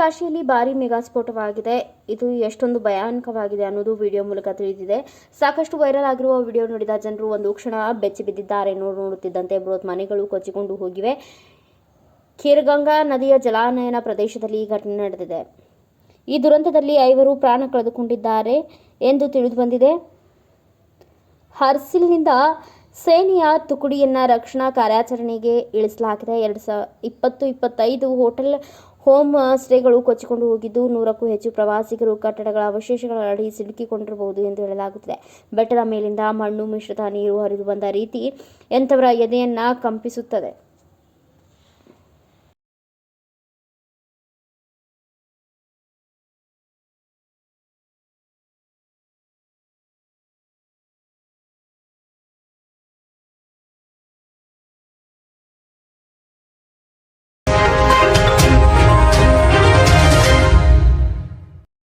ಕಾಶಿಯಲ್ಲಿ ಭಾರಿ ಮೆಗಾ ಸ್ಫೋಟವಾಗಿದೆ. ಇದು ಎಷ್ಟೊಂದು ಭಯಾನಕವಾಗಿದೆ ಅನ್ನೋದು ವಿಡಿಯೋ ಮೂಲಕ ತಿಳಿದಿದೆ. ಸಾಕಷ್ಟು ವೈರಲ್ ಆಗಿರುವ ವಿಡಿಯೋ ನೋಡಿದ ಜನರು ಒಂದು ಕ್ಷಣ ಬೆಚ್ಚಿ ಬಿದ್ದಿದ್ದಾರೆ ನೋಡು ನೋಡುತ್ತಿದ್ದಂತೆ. ಬೃಹತ್ ಮನೆಗಳು ಕೊಚ್ಚಿಕೊಂಡು ಹೋಗಿವೆ. ಖೀರ್ಗಂಗಾ ನದಿಯ ಜಲಾನಯನ ಪ್ರದೇಶದಲ್ಲಿ ಈ ಘಟನೆ ನಡೆದಿದೆ. ಈ ದುರಂತದಲ್ಲಿ ಐವರು ಪ್ರಾಣ ಕಳೆದುಕೊಂಡಿದ್ದಾರೆ ಎಂದು ತಿಳಿದು ಬಂದಿದೆ. ಹರ್ಸಿಲ್ನಿಂದ ಸೇನೆಯ ತುಕುಡಿಯನ್ನ ರಕ್ಷಣಾ ಕಾರ್ಯಾಚರಣೆಗೆ ಇಳಿಸಲಾಗಿದೆ. ಎರಡು ಸಾವಿರ ಇಪ್ಪತ್ತು ಇಪ್ಪತ್ತೈದು ಹೋಟೆಲ್ ಹೋಮ್ ಸ್ಟೇಗಳು ಕೊಚ್ಚಿಕೊಂಡು ಹೋಗಿದ್ದು, ನೂರಕ್ಕೂ ಹೆಚ್ಚು ಪ್ರವಾಸಿಗರು ಕಟ್ಟಡಗಳ ಅವಶೇಷಗಳ ಅಡಿ ಸಿಲುಕಿಕೊಂಡಿರಬಹುದು ಎಂದು ಹೇಳಲಾಗುತ್ತಿದೆ. ಬೆಟ್ಟದ ಮೇಲಿಂದ ಮಣ್ಣು ಮಿಶ್ರಿತ ನೀರು ಹರಿದು ಬಂದ ರೀತಿ ಎಂಥವರ ಎದೆಯನ್ನ ಕಂಪಿಸುತ್ತದೆ.